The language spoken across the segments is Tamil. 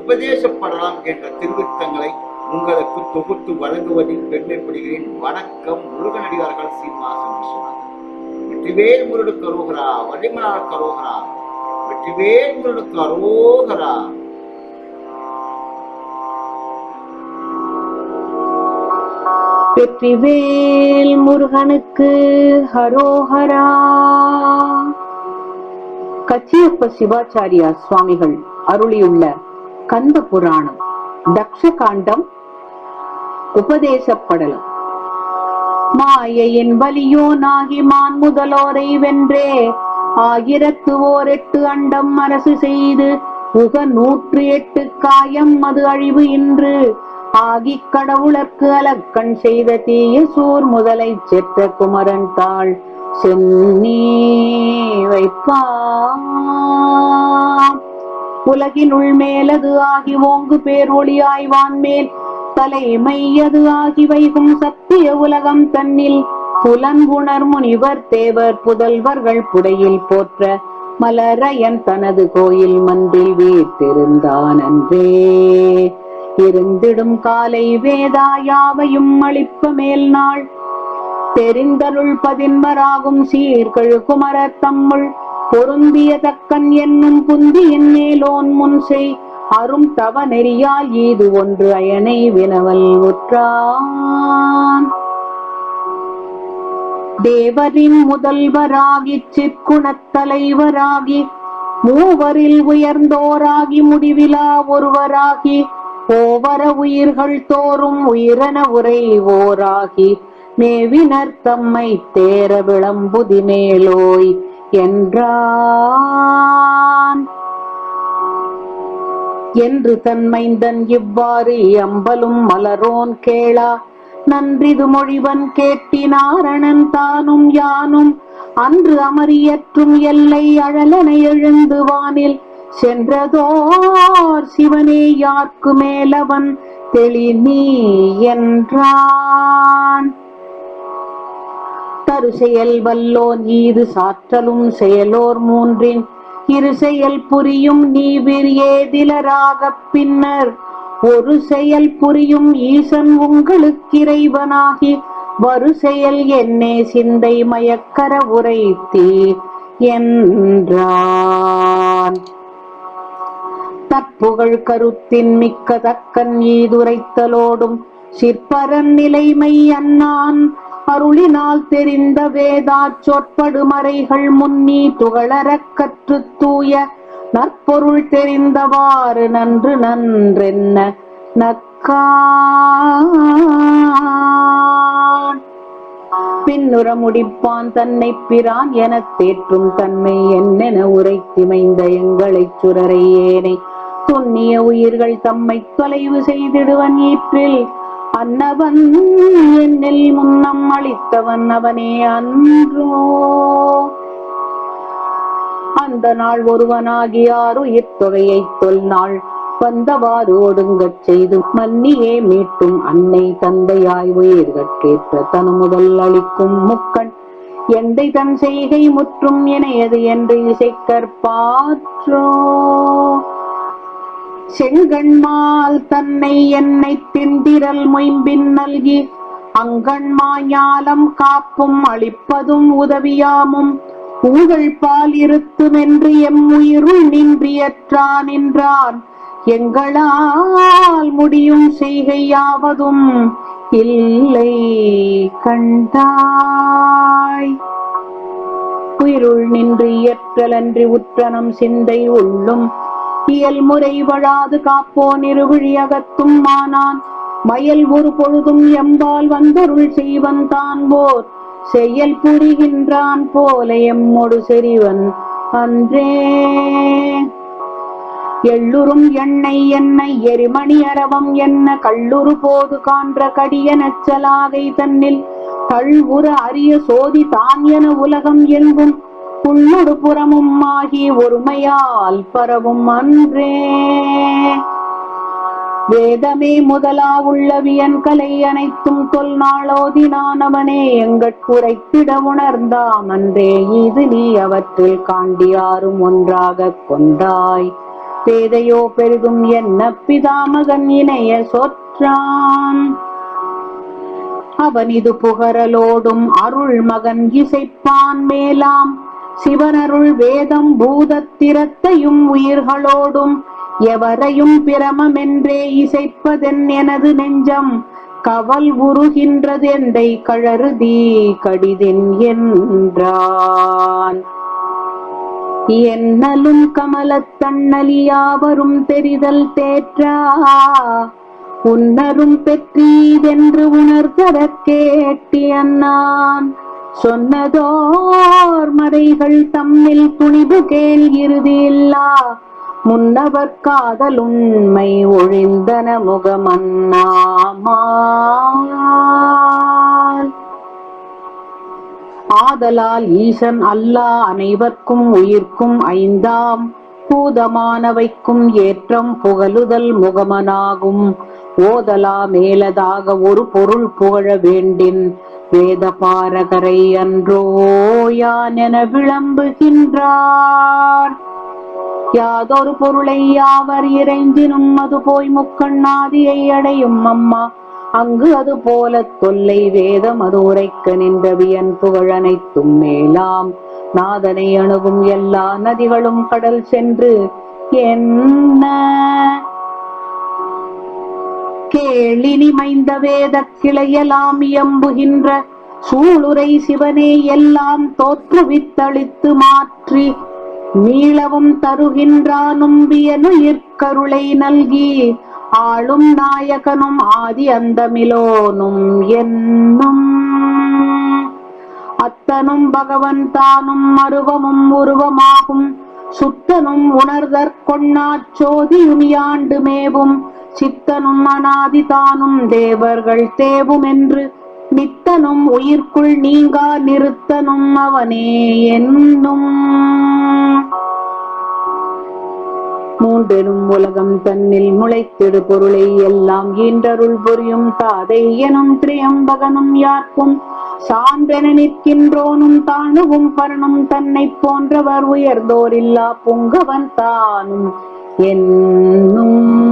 உபதேசப்படலாம் என்ற திருவிருத்தங்களை உங்களுக்கு தொகுத்து வழங்குவதில் பெருமைப்படுகிறேன். வணக்கம் முருகனடியார்கள் சீனிவாசன் விஸ்வநாதன். வெற்றிவேல் முருகனுக்கு அரோகரா வள்ளிமலாருக்கு கரோகரா வெற்றிவேல் முருகனுக்கு அரோகரா. வெற்றிவேல் முருகனுக்கு ஹரோஹரா கச்சியப்ப சிவாச்சாரியா சுவாமிகள் அருளியுள்ள கந்த புராணம் தக்ஷகாண்டம் உபதேசப்படலம் மாயையின் வலியோனாகி மான் முதலோரை வென்றே ஆயிரத்து ஓர் எட்டு அண்டம் அரசு செய்து உக நூற்று எட்டு காயம் அது அழிவு இன்று. ஆகி கடவுளர்க்கு அலக்கண் செய்த தீய சூர் முதலை செற்ற குமரன் தாள் சென்னி வைப்பா உலகினுள் மேலது ஆகி ஓங்கு பேர் ஒளியாய்வான் மேல் தலைமையது ஆகி வைகும் சத்திய உலகம் தன்னில். புலன் உணர் முனிவர் தேவர் புதல்வர்கள் புடையில் போற்ற. மலரையன் தனது கோயில் மன்றில் வீட்டிருந்தான் அன்றே. இருந்திடும் காலை வேதாயாவையும் அளிப்ப மேல் நாள் தெரிந்தருள் பதின்மராகும் சீர்கழு குமர தம்முள். பொருந்திய தக்கன் என்னும் புந்தியின் மேலோன் முன் செய். அரும் தவ நெறியால் ஈது ஒன்று அயனை வினவல் உற்றான். தேவரின் முதல்வராகி சிற்குணத் தலைவராகி மூவரில் உயர்ந்தோராகி முடிவிலா ஒருவராகி ஓவர உயிர்கள் தோறும் உயிரன உரைவோராகி மேவினர் தம்மை தேர விளம்புதி மேலோய். என்றான். என்று தன்மைந்தன் இவ்வாறு அம்பலும் மலரோன் கேளா. நன்றிது மொழிவன் கேட்டினாரணன் தானும் யானும். அன்று அமரியற்றும் எல்லை அழலனை எழுந்து வானில் சென்றதோர் சிவனே யார்க்கு மேலவன் தெளி நீ என்றான். தரு செயல் வல்லோன் ஈது சாற்றலும் செயலோர் மூன்றின். இரு செயல் புரியும் நீவிர் ஏதிலராக பின்னர் ஒரு செயல் புரியும் ஈசன் உங்களுக்கிறைவனாகி வரு செயல் என்னே சிந்தை மயக்கர உரைத்தீ என்றான். தற்புகழ் கருத்தின் மிக்க தக்கன் ஈதுரைத்தலோடும் சிற்பரன் நிலைமை அண்ணான் அருளினால் தெரிந்த வேதாச் சொற்படுமறைகள் முன்னி துகளரக் கற்று தூய நற்பொருள் தெரிந்தவாறு நன்று நன்றென்ன நக்கான் பின்னுற முடிப்பான் தன்னை பிரான் எனத் தேற்றும் தன்மை என்னென உரைத்திமைந்த எங்களைச் சுரரை ஏனை துண்ணிய உயிர்கள் தம்மை தொலைவு செய்திடுவன் ஈற்றில் அன்னவன் என்னில் முன்னம் அளித்தவன் அவனே அன்றோ. அந்த நாள் ஒருவனாகி ஆறுயிர் தொகையைத் வந்தவாறு ஒடுங்கச் செய்து மன்னியே மீட்டும் அன்னை தந்தையாய் உயிர்கட்கேற்ற தனு முதல் அளிக்கும் முக்கண் எந்தை தன் செய்கை முற்றும் இணையது என்று இசைக்கற்பாற்றோ. செங்கண்மால் தன்னை என்னை திண்டிரல் மொயம்பின் நல்கி அங்கண்மா ஞாலம் காப்பும் அளிப்பதும் உதவியாமும். உங்கள் பால் இருத்தும் என்று எம் உயிருள் நின்றியற்றான் என்றான் எங்களால் முடியும் செய்கையாவதும் இல்லை கண்டாய். உயிருள் நின்று இயற்றலன்றி உற்றனம் சிந்தை உள்ளும். இயல் முறை வழாது காப்போன் இருவிழி அகத்தும் மானான். மயல் ஒரு பொழுதும் எம்பால் வந்தருள் செய்வன் தான் போர் செயல் புரிகின்றான் போல எம்மொடு செறிவன் அன்றே. எள்ளுறும் எண்ணெய் என்ன எரிமணி அரவம் என்ன கள்ளுரு போது காண்ற கடிய நச்சலாகை தன்னில். கள்வுற அரிய சோதி தான் என உலகம் எங்கும் உள்ளுடு புறமும் ஆகி ஒருமையால் பரவும் அன்றே. வேதமே முதலா உள்ளவியன் கலை அனைத்தும் தொல் நாளோதினான் அவனே எங்கட்குரைத்திட உணர்ந்தாம் அன்றே. இது நீ அவற்றில் காண்டியாரும் ஒன்றாகக் கொண்டாய். பேதையோ பெரிதும் என்ன பிதாமகன் இணைய சொற்றான் அவன் இது புகரலோடும் அருள் மகன் இசைப்பான் மேலாம். சிவனருள் வேதம் பூதத்திரத்தையும் உயிர்களோடும் எவரையும் பிரமமென்றே இசைப்பதென் எனது நெஞ்சம் கவல் உருகின்றது எந்தை கழறுதி கடிதென் என்றான். என்னலும் கமலத்தண்ணலியாவரும் தெரிதல் தேற்றா? உன்னரும் பெற்றீதென்று உணர்தர கேட்டியன்னான். சொன்னதோர் மறைகள் தம்மில் துணிவு கேள் இறுதியில்லா முன்னவர் காதலுண்மை ஒழிந்தன முகமன்னாமால் ஆதலால் ஈசன் அல்லாஹ் அனைவர்க்கும் உயிர்க்கும் ஐந்தாம். பூதமானவைக்கும் ஏற்றம் புகழுதல் முகமனாகும். ஓதலா மேலதாக ஒரு பொருள் புகழ வேண்டின். வேத பாரகரை அன்றோ யான் என விளம்புகின்றார். யாதொரு பொருளை யாவர் இறைஞ்சினும் அது போய் முக்கண்ணாதியை அடையும் அம்மா. அங்கு அது போல தொல்லை வேதம் அது உரைக்க நின்றவியன் புகழ் அனைத்தும் மேலாம். நாதனை அணுகும் எல்லா நதிகளும் கடல் சென்று என்ன கேளினி மைந்த வேத கிளையலாம் இயம்புகின்ற சூளுரை சிவனே எல்லாம் தோற்றுவித்தளித்து மாற்றி நீளவும் தருகின்றானும் வியனுயிர்க்கருளை நல்கி ஆளும் நாயகனும் ஆதி அந்தமிலோனும் என்னும். அத்தனும் பகவன் தானும் அருவமும் உருவமாகும். சுத்தனும் உணர்தற்கொண்ணாச் சோதியும் மேவும். சித்தனும் அனாதி தானும் தேவர்கள் தேவும் என்று நித்தனும் உயிர்க்குள் நீங்கா நிறுத்தனும் அவனே என்னும். மூன்றெனும் உலகம் தன்னில் முளைத்திடு பொருளை எல்லாம் ஈன்றருள் புரியும் தாதை எனும் திரியம்பகனும் யார்க்கும் சான்றென நிற்கின்றோனும் தானுவும் பரணும் தன்னை போன்றவர் உயர்ந்தோரில்லா புங்கவன் தானும் என்னும்.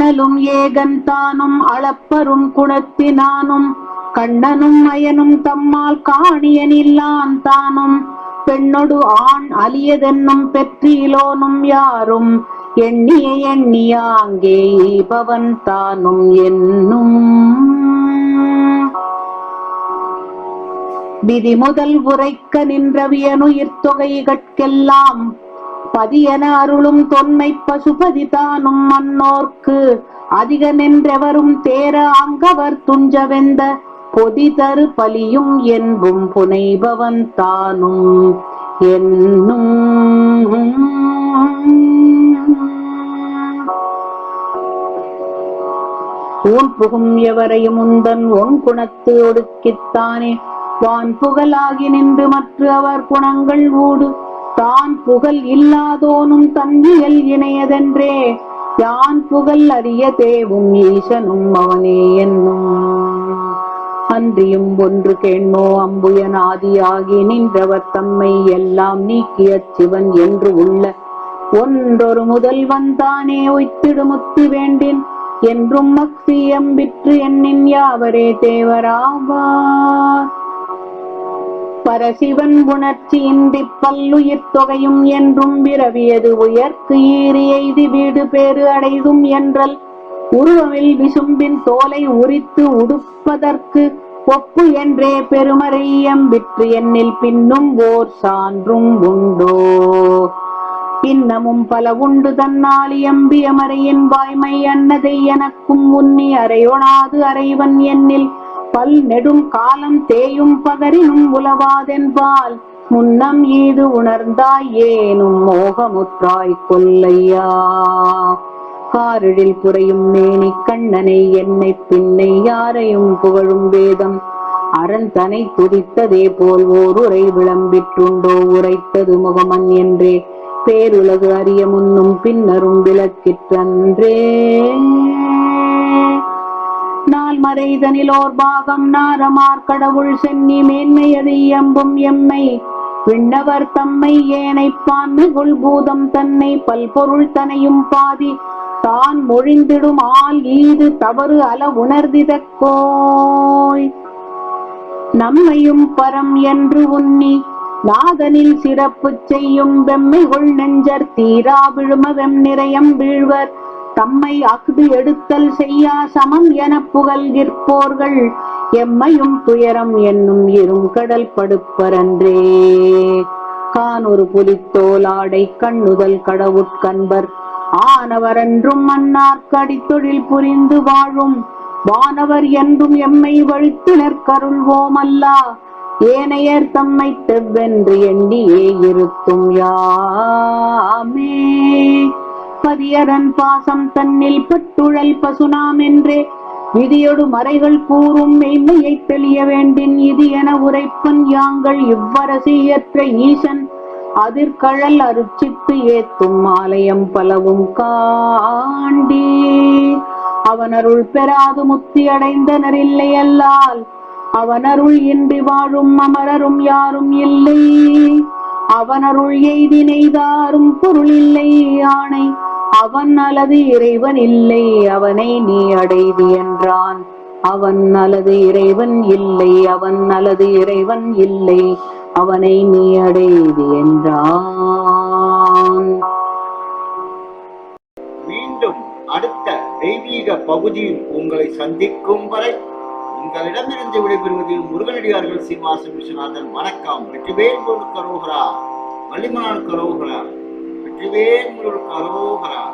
அண்ணலும் ஏகன் தானும் அளப்பரும் குணத்தினானும். கண்ணனும் மயனும் தம்மால் காணியனில்லான் தானும். பெண்ணொடு ஆண் அலியதென்னும் பெற்றிலோனும் யாரும். எண்ணிய எண்ணியாங்கே பவன் தானும் என்னும். விதி முதல் உரைக்க நின்றவியனுயிர் தொகைகட்கெல்லாம் பதியன அருளும் தொன்மை பசுபதி தானும் மன்னோர்க்கு. அதிக நின்றெவரும் தேர அங்கவர் துஞ்சவெந்த பொதி தரு பலியும் என்பும் புனைபவன் தானும். என்னும் ஊன் புகும் எவரையும் உந்தன் ஒன் குணத்து ஒடுக்கித்தானே. வான் புகழாகி நின்று மற்ற அவர் குணங்கள் ஊடு தான் புகழ் இல்லாதோனும் தன்னியல் இணையதென்றே. யான் புகழ் அறிய தேவும் ஈசனும் அவனே என்னும். அன்றியும் ஒன்று கேண்மோ அம்புயன் ஆதியாகி நின்றவர் தம்மை எல்லாம் நீக்கிய சிவன் என்று உள்ள. ஒன்றொரு முதல்வன் தானே ஒய்த்திடுமுத்து வேண்டின். என்றும் மக்சியம் விற்று என்னின் யாவரே தேவராவார். பரசிவன் உணர்ச்சி இன்றி பல்லுயிர் தொகையும் என்றும் விரவியது உயர்த்து ஈறி எய்தி வீடு பேறு அடைதும் என்றல். உருவமில் விசும்பின் தோலை உரித்து உடுப்பதற்கு ஒப்பு என்றே பெருமறையம் விற்று எண்ணில் பின்னும் ஓர் சான்றும் உண்டோ. இன்னமும் பல உண்டு தன்னால் எம்பியமறையின் வாய்மை அன்னதை எனக்கும் உன்னி அறையொணாது அறைவன் எண்ணில் பல் நெடும் காலம் தேயும் பகரினும் உலவாதென்பால் முன்னம் ஈது உணர்ந்தாய் ஏனும் மோகமுற்றாய் கொல்லையா. காரிழில் புரையும் மேனி கண்ணனை என்னை பின்னை யாரையும் புகழும் வேதம். அறந்தனை துதித்ததே போல் ஓர் உரை விளம்பிற்றுண்டோ உரைத்தது முகமன் என்றே. பேருலகு அறிய முன்னும் பின்னரும் விளக்கிற்றன்றே. நாள் மறைதனிலோர் பாகம் நாரமார் கடவுள் சென்னி மேன்மையது எம்பும் எம்மை. விண்ணவர் தம்மை ஏனைப்பான் பான்மைகுள் பூதம் தன்னை பல்பொருள் தனையும் பாதி. தான் மொழிந்திடும் ஆள் ஈது தவறு அல உணர்ந்திதக்கோய். நம்மையும் பரம் என்று உன்னி நாதனில் சிறப்பு செய்யும் வெம்மைகுள் நெஞ்சர் தீரா விழும வெம் நிறையம் வீழ்வர். தம்மை அஃது எடுத்தல் செய்யா சமம் என புகழ்கிற்போர்கள். எம்மையும் துயரம் என்னும் இரும் கடல் படுப்பரன்றே. கானொரு புலித்தோலாடை கண்ணுதல் கடவுட்கண்பர் ஆனவரென்றும் மன்னார்க்கடி தொழில் புரிந்து வாழும். வானவர் என்றும் எம்மை வழித்தினர் கருள்வோமல்லா. ஏனையர் தம்மை தெவ்வென்று எண்ணியே இருத்தும் யாமே. பதியரன் பாசம் தன்னில் பட்டுழல் பசுனாம் என்றே விதியொடு மறைகள் கூறும் மெய்மையை தெளிய வேண்டின் இது என உரைப்பன் யாங்கள் இவ்வரசியற்ற ஈசன். அதிர்கழல் அருச்சித்து ஏத்தும் ஆலயம் பலவும் காண்டி. அவனருள் பெறாது முத்தி அடைந்தனர் இல்லையல்லால் அவனருள் இன்றி வாழும் அமரரும் யாரும் இல்லை. அவனருள் எய்தி நெய்தாரும் பொருள் இல்லை ஆணை. அவன் அல்லது இறைவன் இல்லை அவனை நீ அடைவி என்றான். அவன் அல்லது இறைவன் இல்லை அவன் அல்லது இறைவன் இல்லை அவனை நீ அடைவி என்றான். மீண்டும் அடுத்த தெய்வீக பகுதியில் உங்களை சந்திக்கும் வரை உங்களிடமிருந்து விடைபெறுவது முருகனடியார்கள் சீனிவாச விஸ்வநாதன். வணக்கம். வெற்றிவேல் முருகன் கரோகரா வள்ளிமலான் கரோகரா வெற்றிவேல் கரோகரா